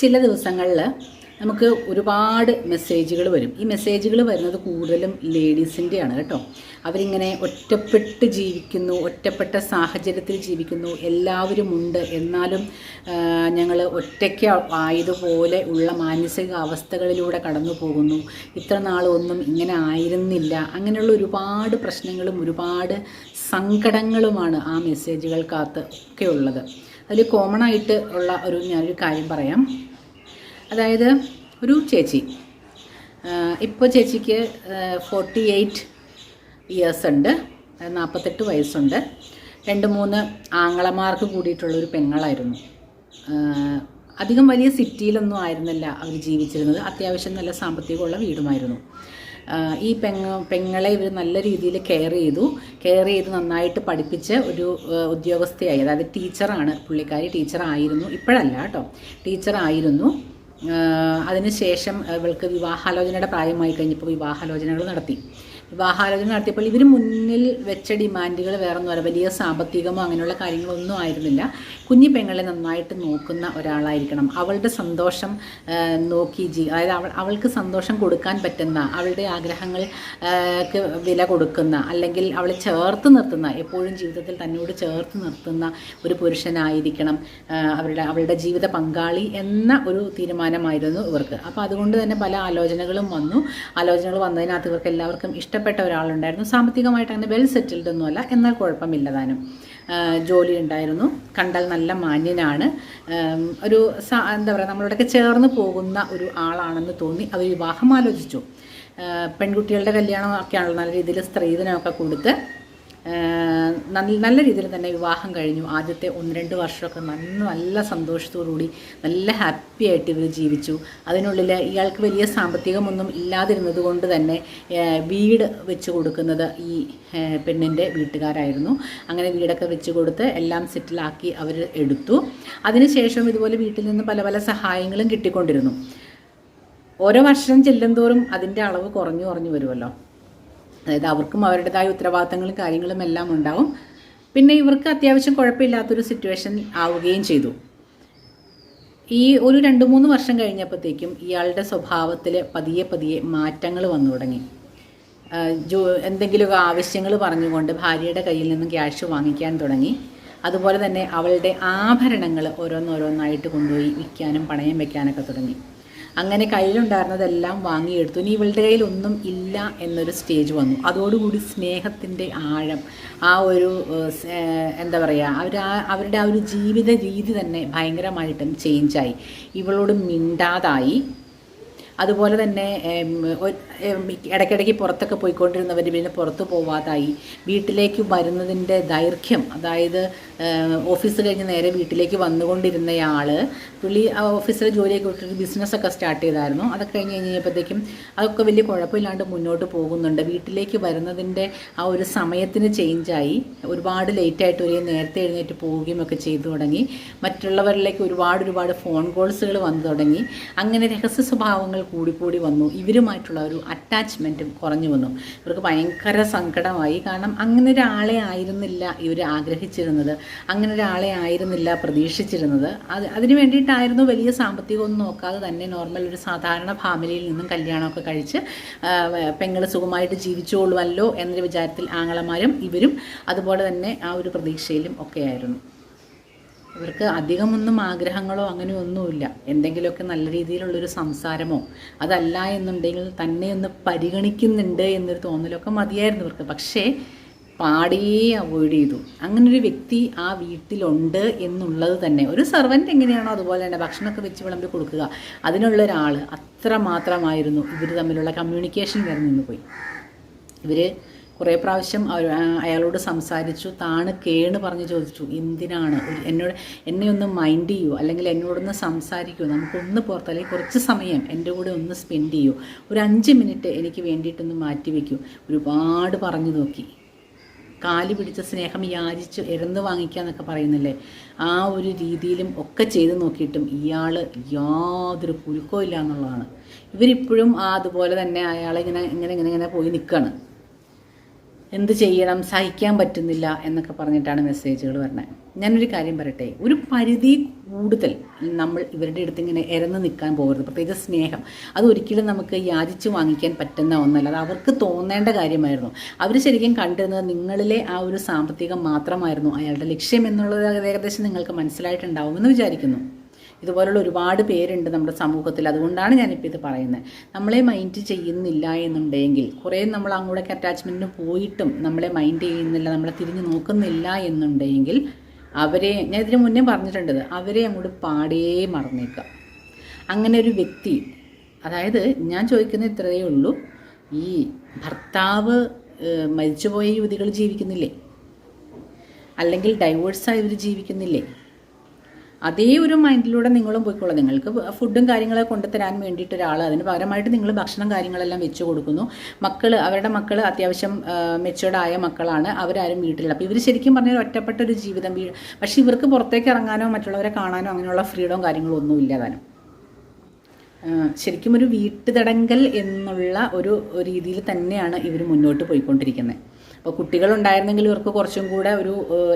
ചില ദിവസങ്ങളിൽ നമുക്ക് ഒരുപാട് മെസ്സേജുകൾ വരും. ഈ മെസ്സേജുകൾ വരുന്നത് കൂടുതലും ലേഡീസിന്റെയാണ് കേട്ടോ. അവരിങ്ങനെ ഒറ്റപ്പെട്ട് ജീവിക്കുന്നു ഒറ്റപ്പെട്ട സാഹചര്യത്തിൽ ജീവിക്കുന്നു എല്ലാവരും ഉണ്ട് എന്നാലും ഞങ്ങൾ ഒറ്റയ്ക്ക് ആയതുപോലെ ഉള്ള മാനസിക അവസ്ഥകളിലൂടെ കടന്നു പോകുന്നു ഇത്ര നാളൊന്നും ഇങ്ങനെ ആയിരുന്നില്ല. അങ്ങനെയുള്ള ഒരുപാട് പ്രശ്നങ്ങളും ഒരുപാട് സങ്കടങ്ങളുമാണ് ആ മെസ്സേജുകൾക്കകത്ത് ഒക്കെ ഉള്ളത്. അതിൽ കോമൺ ആയിട്ട് ഉള്ള ഒരു ഞാനൊരു കാര്യം പറയാം. അതായത് ഒരു ചേച്ചി. ഇപ്പോൾ ചേച്ചിക്ക് ഫോർട്ടി എയ്റ്റ് ഇയേഴ്സ് ഉണ്ട്. നാൽപ്പത്തെട്ട് വയസ്സുണ്ട്. രണ്ട് മൂന്ന് ആങ്ങളമാർക്ക് കൂടിയിട്ടുള്ളൊരു പെങ്ങളായിരുന്നു. അധികം വലിയ സിറ്റിയിലൊന്നും ആയിരുന്നില്ല അവർ ജീവിച്ചിരുന്നത്. അത്യാവശ്യം നല്ല സാമ്പത്തികമുള്ള വീടുമായിരുന്നു. ഈ പെങ്ങ പെങ്ങളെ ഇവർ നല്ല രീതിയിൽ കെയർ ചെയ്തു. കെയർ ചെയ്ത് നന്നായിട്ട് പഠിപ്പിച്ച് ഒരു ഉദ്യോഗസ്ഥയായി. അതായത് ടീച്ചറാണ്. പുള്ളിക്കാരി ടീച്ചറായിരുന്നു. ഇപ്പോഴല്ല കേട്ടോ. ടീച്ചറായിരുന്നു. അതിനുശേഷം ഇവൾക്ക് വിവാഹാലോചനയുടെ പ്രായമായി കഴിഞ്ഞപ്പോൾ വിവാഹാലോചനകൾ നടത്തി. വിവാഹാലോചന നടത്തിയപ്പോൾ ഇവർ മുന്നിൽ വെച്ച ഡിമാൻഡുകൾ വേറെ ഒന്നും വലിയ സാമ്പത്തികമോ അങ്ങനെയുള്ള കാര്യങ്ങളൊന്നും ആയിരുന്നില്ല. കുഞ്ഞു പെങ്ങളെ നന്നായിട്ട് നോക്കുന്ന ഒരാളായിരിക്കണം. അവളുടെ സന്തോഷം നോക്കി ജീ അതായത് അവൾ അവൾക്ക് സന്തോഷം കൊടുക്കാൻ പറ്റുന്ന അവളുടെ ആഗ്രഹങ്ങൾ വില കൊടുക്കുന്ന അല്ലെങ്കിൽ അവളെ ചേർത്ത് നിർത്തുന്ന എപ്പോഴും ജീവിതത്തിൽ തന്നോട് ചേർത്ത് നിർത്തുന്ന ഒരു പുരുഷനായിരിക്കണം അവരുടെ അവളുടെ ജീവിത പങ്കാളി എന്ന ഒരു തീരുമാനമായിരുന്നു ഇവർക്ക്. അപ്പോൾ അതുകൊണ്ട് തന്നെ പല ആലോചനകളും വന്നു. ആലോചനകൾ വന്നതിനകത്ത് ഇവർക്ക് എല്ലാവർക്കും ഇഷ്ടം ഇഷ്ടപ്പെട്ട ഒരാളുണ്ടായിരുന്നു. സാമ്പത്തികമായിട്ട് അങ്ങനെ വെൽ സെറ്റിൽഡ് ഒന്നുമല്ല എന്നാൽ കുഴപ്പമില്ല താനും ജോലി ഉണ്ടായിരുന്നു. കണ്ടാൽ നല്ല മാന്യനാണ്. ഒരു എന്താ പറയുക നമ്മളോടൊക്കെ ചേർന്ന് പോകുന്ന ഒരു ആളാണെന്ന് തോന്നി. അവർ വിവാഹം ആലോചിച്ചു. പെൺകുട്ടികളുടെ കല്യാണം ഒക്കെയാണല്ലോ നല്ല രീതിയിൽ സ്ത്രീധനമൊക്കെ കൊടുത്ത് നല്ല രീതിയിൽ തന്നെ വിവാഹം കഴിഞ്ഞു. ആദ്യത്തെ ഒന്ന് രണ്ട് വർഷമൊക്കെ നല്ല നല്ല സന്തോഷത്തോടുകൂടി നല്ല ഹാപ്പി ആയിട്ട് ഇവർ ജീവിച്ചു. അതിനുള്ളിൽ ഇയാൾക്ക് വലിയ സാമ്പത്തികമൊന്നും ഇല്ലാതിരുന്നത് കൊണ്ട് തന്നെ വീട് വെച്ച് കൊടുക്കുന്നത് ഈ പെണ്ണിന്റെ വീട്ടുകാരായിരുന്നു. അങ്ങനെ വീടൊക്കെ വെച്ച് കൊടുത്ത് എല്ലാം സെറ്റിലാക്കി അവർ എടുത്തു. അതിനുശേഷം ഇതുപോലെ വീട്ടിൽ നിന്ന് പല പല സഹായങ്ങളും കിട്ടിക്കൊണ്ടിരുന്നു. ഓരോ വർഷം ചെല്ലുന്തോറും അതിന്റെ അളവ് കുറഞ്ഞു കുറഞ്ഞു വരുമല്ലോ. അതായത് അവർക്കും അവരുടേതായ ഉത്തരവാദിത്തങ്ങളും കാര്യങ്ങളും എല്ലാം ഉണ്ടാവും. പിന്നെ ഇവർക്ക് അത്യാവശ്യം കുഴപ്പമില്ലാത്തൊരു സിറ്റുവേഷൻ ആവുകയും ചെയ്തു. ഈ ഒരു രണ്ട് മൂന്ന് വർഷം കഴിഞ്ഞപ്പോഴത്തേക്കും ഇയാളുടെ സ്വഭാവത്തിൽ പതിയെ പതിയെ മാറ്റങ്ങൾ വന്നു തുടങ്ങി. ജോ എന്തെങ്കിലുമൊക്കെ ആവശ്യങ്ങൾ പറഞ്ഞുകൊണ്ട് ഭാര്യയുടെ കയ്യിൽ നിന്നും ക്യാഷ് വാങ്ങിക്കാൻ തുടങ്ങി. അതുപോലെ തന്നെ അവളുടെ ആഭരണങ്ങൾ ഓരോന്നോരോന്നായിട്ട് കൊണ്ടുപോയി വിൽക്കാനും പണയം വെക്കാനൊക്കെ തുടങ്ങി. അങ്ങനെ കയ്യിലുണ്ടായിരുന്നതെല്ലാം വാങ്ങിയെടുത്തു. ഇനി ഇവളുടെ കയ്യിൽ ഒന്നും ഇല്ല എന്നൊരു സ്റ്റേജ് വന്നു. അതോടുകൂടി സ്നേഹത്തിന്റെ ആഴം ആ ഒരു എന്താ പറയുക അവർ അവരുടെ ആ ഒരു ജീവിത രീതി തന്നെ ഭയങ്കരമായിട്ടും ചേഞ്ചായി ഇവളോട് മിണ്ടാതായി. അതുപോലെ തന്നെ ഇടയ്ക്കിടയ്ക്ക് പുറത്തൊക്കെ പോയിക്കൊണ്ടിരുന്നവർ പിന്നെ പുറത്ത് പോവാതായി. വീട്ടിലേക്ക് വരുന്നതിന്റെ ദൈർഘ്യം അതായത് ഓഫീസ് കഴിഞ്ഞ് നേരെ വീട്ടിലേക്ക് വന്നുകൊണ്ടിരുന്നയാൾ പുള്ളി ഓഫീസിലെ ജോലിയൊക്കെ വിട്ടിട്ട് ബിസിനസ്സൊക്കെ സ്റ്റാർട്ട് ചെയ്തായിരുന്നു. അതൊക്കെ കഴിഞ്ഞ് കഴിഞ്ഞപ്പോഴത്തേക്കും അതൊക്കെ വലിയ കുഴപ്പമില്ലാണ്ട് മുന്നോട്ട് പോകുന്നുണ്ട്. വീട്ടിലേക്ക് വരുന്നതിന്റെ ആ ഒരു സമയത്തിന് ചേഞ്ചായി ഒരുപാട് ലേറ്റായിട്ട് ഒരു നേരത്തെ എഴുന്നേറ്റ് പോവുകയും ഒക്കെ ചെയ്തു തുടങ്ങി. മറ്റുള്ളവരിലേക്ക് ഒരുപാട് ഒരുപാട് ഫോൺ കോൾസുകൾ വന്നു തുടങ്ങി. അങ്ങനെ രഹസ്യ സ്വഭാവങ്ങൾ കൂടിക്കൂടി വന്നു. ഇവരുമായിട്ടുള്ള ഒരു അറ്റാച്ച്മെന്റും കുറഞ്ഞു വന്നു. ഇവർക്ക് ഭയങ്കര സങ്കടമായി. കാരണം അങ്ങനെ ഒരാളെ ആയിരുന്നില്ല ഇവർ ആഗ്രഹിച്ചിരുന്നത്. അങ്ങനെ ഒരാളെ ആയിരുന്നില്ല പ്രതീക്ഷിച്ചിരുന്നത്. അത് അതിന് വേണ്ടിയിട്ടായിരുന്നു വലിയ സാമ്പത്തികമൊന്നും നോക്കാതെ തന്നെ നോർമൽ ഒരു സാധാരണ ഫാമിലിയിൽ നിന്നും കല്യാണമൊക്കെ കഴിച്ച് പെങ്ങൾ സുഖമായിട്ട് ജീവിച്ചോളുമല്ലോ എന്നൊരു വിചാരത്തിൽ ആങ്ങളമാരും ഇവരും അതുപോലെ തന്നെ ആ ഒരു പ്രതീക്ഷയിലും ഒക്കെയായിരുന്നു ഇവർക്ക് അധികമൊന്നും ആഗ്രഹങ്ങളോ അങ്ങനെ ഒന്നുമില്ല. എന്തെങ്കിലുമൊക്കെ നല്ല രീതിയിലുള്ളൊരു സംസാരമോ അതല്ല എന്നുണ്ടെങ്കിൽ തന്നെ ഒന്ന് പരിഗണിക്കുന്നുണ്ട് എന്നൊരു തോന്നലൊക്കെ മതിയായിരുന്നു ഇവർക്ക്. പക്ഷേ പാടിയേ അവോയ്ഡ് ചെയ്തു. അങ്ങനൊരു വ്യക്തി ആ വീട്ടിലുണ്ട് എന്നുള്ളത് തന്നെ. ഒരു സെർവന്റ് എങ്ങനെയാണോ അതുപോലെ തന്നെ ഭക്ഷണമൊക്കെ വെച്ച് വിളമ്പി കൊടുക്കുക. അതിനുള്ള ഒരാൾ അത്ര മാത്രമായിരുന്നു ഇവർ തമ്മിലുള്ള കമ്മ്യൂണിക്കേഷൻ വരെ നിന്ന് പോയി. ഇവർ കുറേ പ്രാവശ്യം അയാളോട് സംസാരിച്ചു. താണ് കേണ് പറഞ്ഞ് ചോദിച്ചു എന്തിനാണ്? എന്നോട് എന്നെ ഒന്ന് മൈൻഡ് ചെയ്യൂ അല്ലെങ്കിൽ എന്നോടൊന്ന് സംസാരിക്കൂ. നമുക്കൊന്ന് പുറത്ത് അല്ലെങ്കിൽ കുറച്ച് സമയം എന്റെ കൂടെ ഒന്ന് സ്പെൻഡ് ചെയ്യൂ. ഒരു അഞ്ച് മിനിറ്റ് എനിക്ക് വേണ്ടിയിട്ടൊന്ന് മാറ്റി വയ്ക്കൂ ഒരുപാട് പറഞ്ഞു നോക്കി. കാൽ പിടിച്ച സ്നേഹം യാചിച്ച് ഇറന്ന് വാങ്ങിക്കുക എന്നൊക്കെ പറയുന്നില്ലേ? ആ ഒരു രീതിയിലും ഒക്കെ ചെയ്ത് നോക്കിയിട്ടും ഇയാൾ യാതൊരു കുലുക്കവും ഇല്ല എന്നുള്ളതാണ്. ഇവരിപ്പോഴും അതുപോലെ തന്നെ അയാളെ ഇങ്ങനെ ഇങ്ങനെ ഇങ്ങനെ ഇങ്ങനെ പോയി നിൽക്കുകയാണ് എന്ത് ചെയ്യണം? സഹിക്കാൻ പറ്റുന്നില്ല എന്നൊക്കെ പറഞ്ഞിട്ടാണ് മെസ്സേജുകൾ വരുന്നത് ഞാനൊരു കാര്യം പറയട്ടെ. ഒരു പരിധി കൂടുതൽ നമ്മൾ ഇവരുടെ അടുത്ത് ഇങ്ങനെ ഇരന്ന് നിൽക്കാൻ പോകരുത്. പ്രത്യേകിച്ച് സ്നേഹം. അത് ഒരിക്കലും നമുക്ക് യാചിച്ച് വാങ്ങിക്കാൻ പറ്റുന്ന ഒന്നല്ല. അത് അവർക്ക് തോന്നേണ്ട കാര്യമായിരുന്നു. അവർ ശരിക്കും കണ്ടിരുന്നത് നിങ്ങളിലെ ആ ഒരു സാമ്പത്തികം മാത്രമായിരുന്നു. അയാളുടെ ലക്ഷ്യം എന്നുള്ളത് ഏകദേശം നിങ്ങൾക്ക് മനസ്സിലായിട്ടുണ്ടാവുമെന്ന് വിചാരിക്കുന്നു. ഇതുപോലുള്ള ഒരുപാട് പേരുണ്ട് നമ്മുടെ സമൂഹത്തിൽ. അതുകൊണ്ടാണ് ഞാനിപ്പോൾ ഇത് പറയുന്നത്. നമ്മളെ മൈൻഡ് ചെയ്യുന്നില്ല എന്നുണ്ടെങ്കിൽ കുറേ നമ്മൾ അങ്ങോട്ടേക്ക് അറ്റാച്ച്മെന്റിന് പോയിട്ടും നമ്മളെ മൈൻഡ് ചെയ്യുന്നില്ല നമ്മളെ തിരിഞ്ഞ് നോക്കുന്നില്ല എന്നുണ്ടെങ്കിൽ അവരെ ഞാൻ ഇതിന് മുന്നേ പറഞ്ഞിട്ടുണ്ട് അവരെ അങ്ങോട്ട് പാടേ മറന്നേക്കുക. അങ്ങനെ ഒരു വ്യക്തി അതായത് ഞാൻ ചോദിക്കുന്ന ഇത്രയേ ഉള്ളൂ ഈ ഭർത്താവ് മരിച്ചുപോയ യുവതികൾ ജീവിക്കുന്നില്ലേ? അല്ലെങ്കിൽ ഡൈവേഴ്സായി ഇവർ ജീവിക്കുന്നില്ലേ? അതേ ഒരു മൈൻഡിലൂടെ നിങ്ങളും പോയിക്കോളാം. നിങ്ങൾക്ക് ഫുഡും കാര്യങ്ങളെ കൊണ്ടുതരാൻ വേണ്ടിയിട്ട് ഒരാൾ അതിന് പകരമായിട്ട് നിങ്ങൾ ഭക്ഷണം കാര്യങ്ങളെല്ലാം വെച്ച് കൊടുക്കുന്നു. മക്കൾ അവരുടെ മക്കൾ അത്യാവശ്യം മെച്ചുവേർഡായ മക്കളാണ്. അവരാരും വീട്ടിലില്ല. അപ്പോൾ ഇവർ ശരിക്കും പറഞ്ഞാൽ ഒറ്റപ്പെട്ട ഒരു ജീവിതം പക്ഷേ ഇവർക്ക് പുറത്തേക്ക് ഇറങ്ങാനോ മറ്റുള്ളവരെ കാണാനോ അങ്ങനെയുള്ള ഫ്രീഡവും കാര്യങ്ങളും ഒന്നും ഇല്ല താനും. ശരിക്കും ഒരു വീട്ടുതടങ്കൽ എന്നുള്ള ഒരു രീതിയിൽ തന്നെയാണ് ഇവർ മുന്നോട്ട് പോയിക്കൊണ്ടിരിക്കുന്നത് അപ്പോൾ കുട്ടികളുണ്ടായിരുന്നെങ്കിൽ ഇവർക്ക് കുറച്ചും കൂടെ ഒരു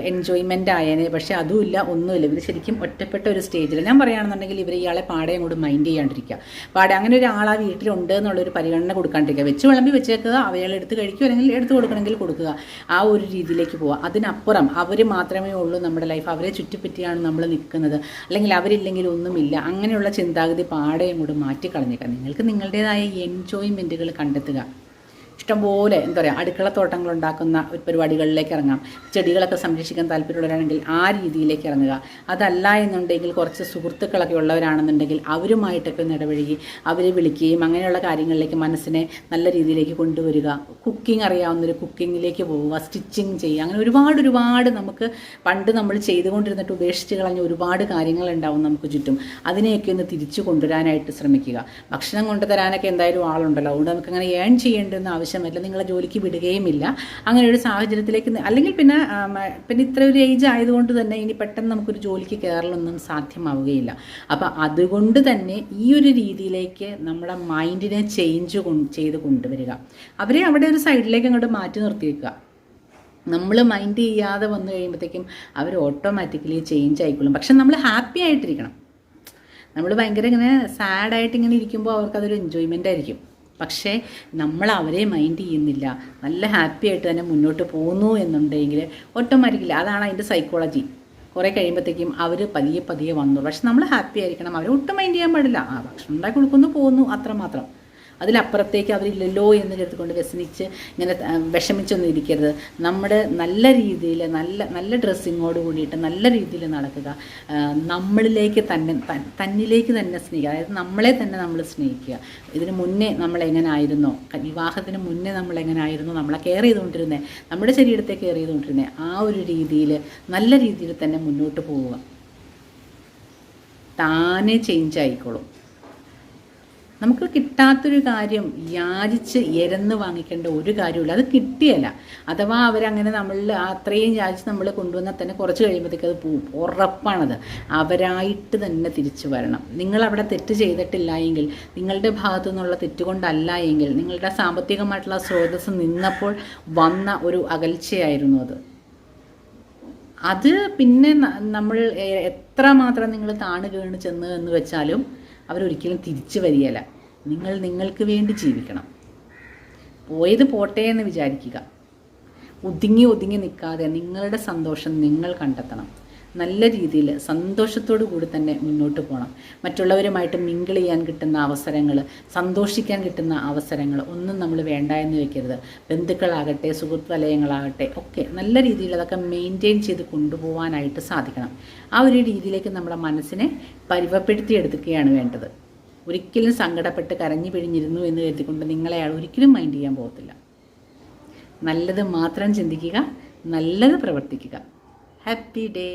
എൻജോയ്മെന്റ് ആയേനെ. പക്ഷേ അതുമില്ല ഒന്നുമില്ല. ഇവർ ശരിക്കും ഒറ്റപ്പെട്ട ഒരു സ്റ്റേജിൽ ഞാൻ പറയുകയാണെന്നുണ്ടെങ്കിൽ ഇവർ ഇയാളെ പാടെ അങ്ങോട്ട് മൈൻഡ് ചെയ്യാണ്ടിരിക്കുക. പാടെ അങ്ങനെ ഒരാൾ ആ വീട്ടിലുണ്ട് എന്നുള്ളൊരു പരിഗണന കൊടുക്കാണ്ടിരിക്കുക. വെച്ച് വിളമ്പി വെച്ചേക്കുക അവയാളെ എടുത്ത് കഴിക്കുക അല്ലെങ്കിൽ എടുത്ത് കൊടുക്കണമെങ്കിൽ കൊടുക്കുക. ആ ഒരു രീതിയിലേക്ക് പോവുക. അതിനപ്പുറം അവർ മാത്രമേ ഉള്ളൂ നമ്മുടെ ലൈഫ് അവരെ ചുറ്റിപ്പറ്റിയാണ് നമ്മൾ നിൽക്കുന്നത്. അല്ലെങ്കിൽ അവരില്ലെങ്കിൽ ഒന്നുമില്ല. അങ്ങനെയുള്ള ചിന്താഗതി പാടെ അങ്ങോട്ട് മാറ്റിക്കളഞ്ഞേക്കാം നിങ്ങൾക്ക് നിങ്ങളുടേതായ എൻജോയ്മെന്റുകൾ കണ്ടെത്തുക. ഇഷ്ടംപോലെ എന്താ പറയുക അടുക്കളത്തോട്ടങ്ങൾ ഉണ്ടാക്കുന്ന ഒരു പരിപാടികളിലേക്ക് ഇറങ്ങാം. ചെടികളൊക്കെ സംരക്ഷിക്കാൻ താല്പര്യമുള്ളവരാണെങ്കിൽ ആ രീതിയിലേക്ക് ഇറങ്ങുക. അതല്ല എന്നുണ്ടെങ്കിൽ കുറച്ച് സുഹൃത്തുക്കളൊക്കെ ഉള്ളവരാണെന്നുണ്ടെങ്കിൽ അവരുമായിട്ടൊക്കെ ഒന്ന് ഇടപഴകി അവരെ വിളിക്കുകയും അങ്ങനെയുള്ള കാര്യങ്ങളിലേക്ക് മനസ്സിനെ നല്ല രീതിയിലേക്ക് കൊണ്ടുവരിക. കുക്കിംഗ് അറിയാവുന്നൊരു കുക്കിങ്ങിലേക്ക് പോവുക സ്റ്റിച്ചിങ് ചെയ്യുക. അങ്ങനെ ഒരുപാട് ഒരുപാട് നമുക്ക് പണ്ട് നമ്മൾ ചെയ്തുകൊണ്ടിരുന്നിട്ട് ഉപേക്ഷിച്ച് കളഞ്ഞ ഒരുപാട് കാര്യങ്ങളുണ്ടാവും നമുക്ക് ചുറ്റും. അതിനെയൊക്കെ ഒന്ന് തിരിച്ചു കൊണ്ടുവരാനായിട്ട് ശ്രമിക്കുക. ഭക്ഷണം കൊണ്ടുതരാനൊക്കെ എന്തായാലും ആളുണ്ടല്ലോ. അതുകൊണ്ട് നമുക്ക് അങ്ങനെ ഏൺ ചെയ്യേണ്ടെന്ന് ആവശ്യമില്ല നിങ്ങളെ ജോലിക്ക് വിടുകയുമില്ല. അങ്ങനെ ഒരു സാഹചര്യത്തിലേക്ക് അല്ലെങ്കിൽ പിന്നെ പിന്നെ ഇത്ര ഒരു ഏജ് ആയതുകൊണ്ട് തന്നെ ഇനി പെട്ടെന്ന് നമുക്കൊരു ജോലിക്ക് കയറലൊന്നും സാധ്യമാവുകയില്ല. അപ്പം അതുകൊണ്ട് തന്നെ ഈ ഒരു രീതിയിലേക്ക് നമ്മുടെ മൈൻഡിനെ ചേഞ്ച് ചെയ്ത് കൊണ്ടുവരിക. അവരെ അവിടെ ഒരു സൈഡിലേക്ക് അങ്ങോട്ട് മാറ്റി നിർത്തി വയ്ക്കുക നമ്മൾ മൈൻഡ് ചെയ്യാതെ വന്നു കഴിയുമ്പോഴത്തേക്കും അവർ ഓട്ടോമാറ്റിക്കലി ചേഞ്ച് ആയിക്കൊള്ളും പക്ഷെ നമ്മൾ ഹാപ്പി ആയിട്ടിരിക്കണം. നമ്മൾ ഭയങ്കര ഇങ്ങനെ സാഡായിട്ട് ഇങ്ങനെ ഇരിക്കുമ്പോൾ അവർക്കതൊരു എൻജോയ്മെന്റ് ആയിരിക്കും. പക്ഷേ നമ്മൾ അവരെ മൈൻഡ് ചെയ്യുന്നില്ല. നല്ല ഹാപ്പി ആയിട്ട് തന്നെ മുന്നോട്ട് പോകുന്നു എന്നുണ്ടെങ്കിൽ ഓട്ടോമാറ്റിക്കലി അതാണ് അതിന്റെ സൈക്കോളജി കുറേ കഴിയുമ്പോഴത്തേക്കും അവർ പതിയെ പതിയെ വന്നു. പക്ഷെ നമ്മൾ ഹാപ്പി ആയിരിക്കണം. അവരെ ഒട്ടും മൈൻഡ് ചെയ്യാൻ പാടില്ല. ആ ഭക്ഷണം ഉണ്ടാക്കി കൊടുക്കുന്നു പോകുന്നു അത്രമാത്രം. അതിലപ്പുറത്തേക്ക് അവരില്ലല്ലോ എന്ന് കരുതിക്കൊണ്ട് വ്യസനിച്ച് ഇങ്ങനെ വിഷമിച്ചൊന്നും ഇരിക്കരുത്. നമ്മുടെ നല്ല രീതിയിൽ നല്ല നല്ല ഡ്രസ്സിങ്ങോട് കൂടിയിട്ട് നല്ല രീതിയിൽ നടക്കുക. നമ്മളിലേക്ക് തന്നെ തന്നിലേക്ക് തന്നെ സ്നേഹിക്കുക. അതായത് നമ്മളെ തന്നെ നമ്മൾ സ്നേഹിക്കുക. ഇതിന് മുന്നേ ആയിരുന്നോ വിവാഹത്തിന് മുന്നേ നമ്മൾ നമ്മളെ കെയർ ചെയ്തുകൊണ്ടിരുന്നത് നമ്മുടെ ശരീരത്തെ കെയർ ചെയ്തുകൊണ്ടിരുന്നത് ആ ഒരു രീതിയിൽ നല്ല രീതിയിൽ തന്നെ മുന്നോട്ട് പോവുക. താനെ ചേഞ്ച് ആയിക്കോളും. നമുക്ക് കിട്ടാത്തൊരു കാര്യം യാചിച്ച് എരന്ന് വാങ്ങിക്കേണ്ട ഒരു കാര്യമില്ല അത് കിട്ടിയല്ല. അഥവാ അവരങ്ങനെ നമ്മൾ അത്രയും യാചിച്ച് നമ്മൾ കൊണ്ടുവന്നാൽ തന്നെ കുറച്ച് കഴിയുമ്പോഴത്തേക്ക് അത് പോവും. ഉറപ്പാണത്. അവരായിട്ട് തന്നെ തിരിച്ചു വരണം. നിങ്ങൾ അവിടെ തെറ്റ് ചെയ്തിട്ടില്ല എങ്കിൽ നിങ്ങളുടെ ഭാഗത്തു നിന്നുള്ള തെറ്റുകൊണ്ടല്ല എങ്കിൽ നിങ്ങളുടെ സാമ്പത്തികമായിട്ടുള്ള സ്രോതസ് നിന്നപ്പോൾ വന്ന ഒരു അകൽച്ചയായിരുന്നു അത്. അത് പിന്നെ നമ്മൾ എത്ര മാത്രം നിങ്ങൾ താണു വീണ് ചെന്ന് എന്ന് വെച്ചാലും അവരൊരിക്കലും തിരിച്ചു വരികയില്ല. നിങ്ങൾ നിങ്ങൾക്ക് വേണ്ടി ജീവിക്കണം. പോയത് പോട്ടെ എന്ന് വിചാരിക്കുക. ഒതുങ്ങി ഒതുങ്ങി നിൽക്കാതെ നിങ്ങളുടെ സന്തോഷം നിങ്ങൾ കണ്ടെത്തണം. നല്ല രീതിയിൽ സന്തോഷത്തോടു കൂടി തന്നെ മുന്നോട്ട് പോകണം മറ്റുള്ളവരുമായിട്ട് മിങ്കിൾ ചെയ്യാൻ കിട്ടുന്ന അവസരങ്ങൾ സന്തോഷിക്കാൻ കിട്ടുന്ന അവസരങ്ങൾ ഒന്നും നമ്മൾ വേണ്ട എന്ന് വെക്കരുത്. ബന്ധുക്കളാകട്ടെ സുഹൃത്ത് വലയങ്ങളാകട്ടെ ഒക്കെ നല്ല രീതിയിൽ അതൊക്കെ മെയിന്റെയിൻ ചെയ്ത് കൊണ്ടുപോകാനായിട്ട് സാധിക്കണം. ആ ഒരു രീതിയിലേക്ക് നമ്മുടെ മനസ്സിനെ പരിവപ്പെടുത്തിയെടുക്കുകയാണ് വേണ്ടത്. ഒരിക്കലും സങ്കടപ്പെട്ട് കരഞ്ഞു പിഴിഞ്ഞിരുന്നു എന്ന് കരുതിക്കൊണ്ട് നിങ്ങളെ അയാൾ ഒരിക്കലും മൈൻഡ് ചെയ്യാൻ പോകത്തില്ല. നല്ലത് മാത്രം ചിന്തിക്കുക നല്ലത് പ്രവർത്തിക്കുക. Happy day